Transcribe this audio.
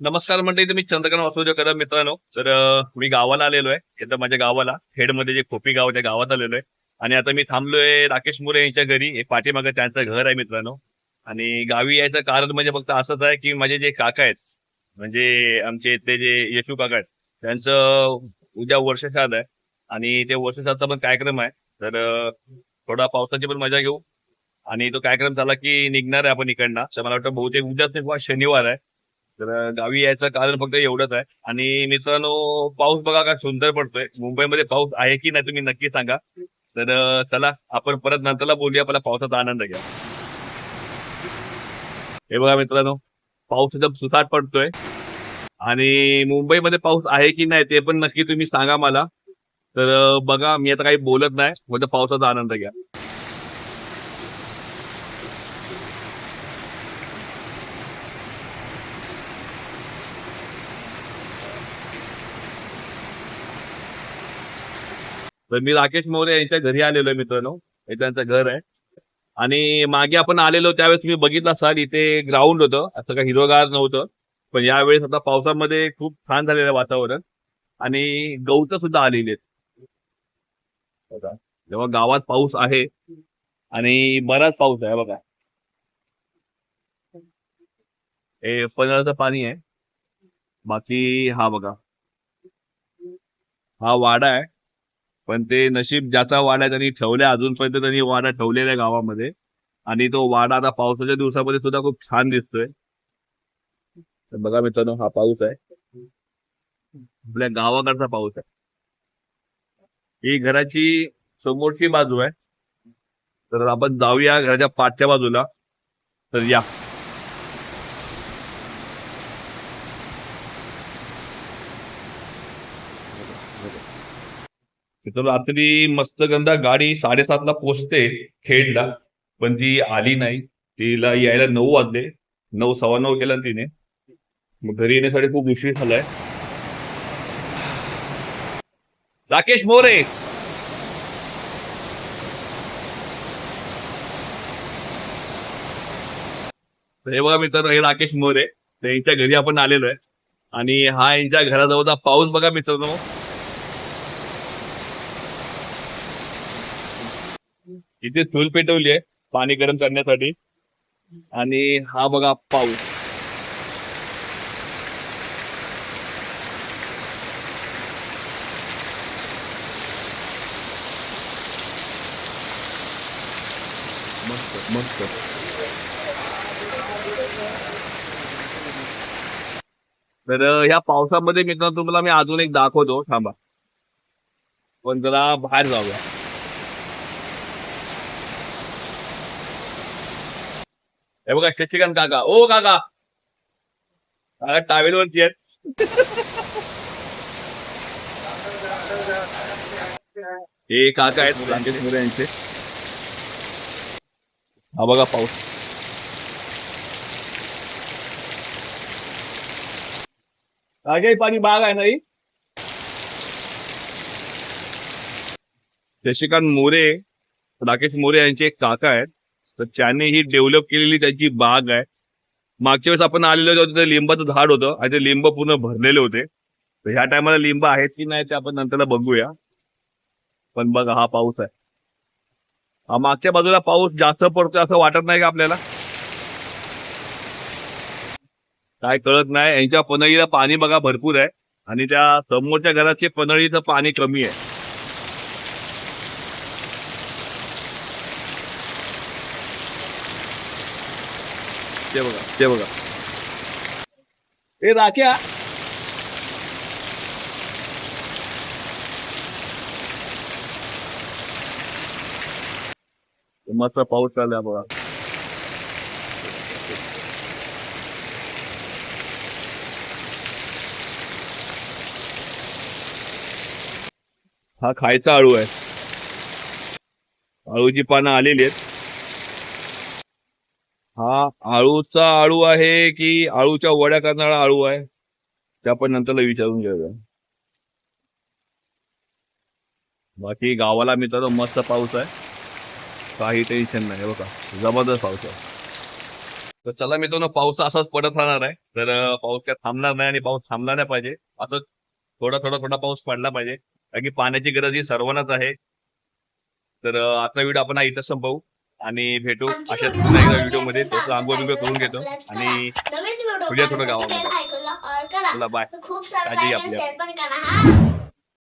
नमस्कार मंडळी तर मी चंद्रकांत वासुदेव कदम मित्रांनो. तर मी गावाला आलेलो आहे इथं माझ्या गावाला खेडमध्ये जे खोपी गाव त्या गावात आलेलो आहे आणि आता मी थांबलोय राकेश मुरे यांच्या घरी. एक पाठीमागे त्यांचं घर आहे मित्रांनो. आणि गावी यायचं कारण म्हणजे फक्त असंच आहे की माझे जे काका आहेत म्हणजे आमचे इथले जे येशू काका आहेत त्यांचं उद्या वर्षश्राद्ध आहे. आणि ते वर्षश्राद्धचा पण कार्यक्रम आहे. तर थोडा पावसाची पण मजा घेऊ. आणि तो कार्यक्रम झाला की निघणार आहे आपण इकडनं. तर मला वाटतं बहुतेक उद्याच किंवा शनिवार आहे. तर गावी यायचं कारण फक्त एवढंच आहे. आणि मित्रांनो पाऊस बघा का सुंदर पडतोय. मुंबईमध्ये पाऊस आहे की नाही तुम्ही नक्की सांगा. तर चला आपण परत नंतरला बोलूया. आपला पावसाचा आनंद घ्या. हे बघा मित्रांनो पाऊस एकदम सुसाट पडतोय. आणि मुंबईमध्ये पाऊस आहे की नाही ते पण नक्की तुम्ही सांगा मला. तर बघा मी आता काही बोलत नाही. म्हणजे पावसाचा आनंद घ्या. तर मी राकेश मोरे यांच्या घरी आलेलो आहे मित्रांनो. हे त्यांचं घर आहे. आणि मागे आपण आलेलो त्यावेळेस तुम्ही बघितला असाल इथे ग्राउंड होतं. असं काही हिरवगार नव्हतं. पण यावेळेस आता पावसामध्ये खूप छान झालेलं आहे वातावरण. आणि गवत सुद्धा आलेली आहेत. जेव्हा गावात पाऊस आहे आणि बराच पाऊस आहे बघा. हे पनळचं पाणी आहे. बाकी हा बघा. हा वाडा आहे. पण ते नशीब ज्याचा वाडा आहे त्यांनी ठेवल्या अजूनपर्यंत त्यांनी वाडा ठेवलेल्या गावामध्ये. आणि तो वाडा आता पावसाच्या दिवसामध्ये सुद्धा खूप छान दिसतोय. तर बघा मित्रांनो हा पाऊस आहे. आपल्या गावाकडचा पाऊस आहे. ही घराची समोरची बाजू आहे. तर आपण जाऊया घराच्या पाठच्या बाजूला. तर या. तिथं रात्री मस्त गंधा गाडी साडेसातला पोचते खेडला पण ती आली नाही. तिला यायला नऊ वाजले. नऊ सव्वा नऊ केला तिने. मग घरी येण्यासाठी खूप उशीर झालाय. राकेश मोरे! तर हे बघा मित्र हे राकेश मोरे. त्यांच्या घरी आपण आलेलो आहे. आणि हा यांच्या घराजवळचा पाऊस बघा मित्रांनो. इथे चूल पेटवली आहे पाणी गरम करण्यासाठी. आणि हा बघा पाऊस. मस्त मस्त. तर ह्या पावसामध्ये मित्रांनो तुम्हाला मी अजून एक दाखवतो. थांबा. पण जरा बाहेर जाऊया. हे बघा शशिकांत काका. ओ काका. काका टावेल वरती आहेत. हे काका आहेत. राकेश मोरे यांचे. हा बघा पाऊस. काही पाणी बाग आहे नाही शशिकांत मोरे राकेश मोरे यांचे एक काका आहेत. तर त्याने ही डेव्हलप केलेली त्याची बाग आहे. मागच्या वेळेस आपण आलेलो होतो ते लिंबाचं झाड होतं आणि ते लिंब पूर्ण भरलेले होते. तर ह्या टायमाला लिंब आहेत की नाही ते आपण नंतरला बघूया. पण बघा हा पाऊस आहे. हा मागच्या बाजूला पाऊस जास्त पडतोय असं वाटत नाही का आपल्याला? काय कळत नाही. यांच्या पनळीला पाणी बघा भरपूर आहे. आणि त्या समोरच्या घराचे पनळीचं पाणी कमी आहे. ते बघा ते बघा. ए राख्या. मस्त पाऊस चाललाय बघा. हा खायचा आळू आहे. आळूची पानं आलेली आहेत. हा आळूचा आळू आहे की आळूच्या वड्या करणारा आळू आहे? त्या पण नंतरला विचारून घेऊया. बाकी गावाला मित्रांनो मस्त पाऊस आहे. काही टेन्शन नाही बघा. जबरदस्त पाऊस आहे. तर चला मित्रांनो पाऊस असाच पडत राहणार आहे. तर पाऊस काय थांबणार नाही आणि पाऊस थांबला नाही पाहिजे. आता थोडा थोडा थोडा पाऊस पडला पाहिजे. कारण की पाण्याची गरज ही सर्वांनाच आहे. तर आता व्हिडिओ आपण इथं संपवू. आणि भेटू अशाच पुन्हा एकदा व्हिडिओमध्ये तसं आंघोळ बिंग करून घेतो. आणि तुझ्या थोडं गावा बाय काळजी आपल्या.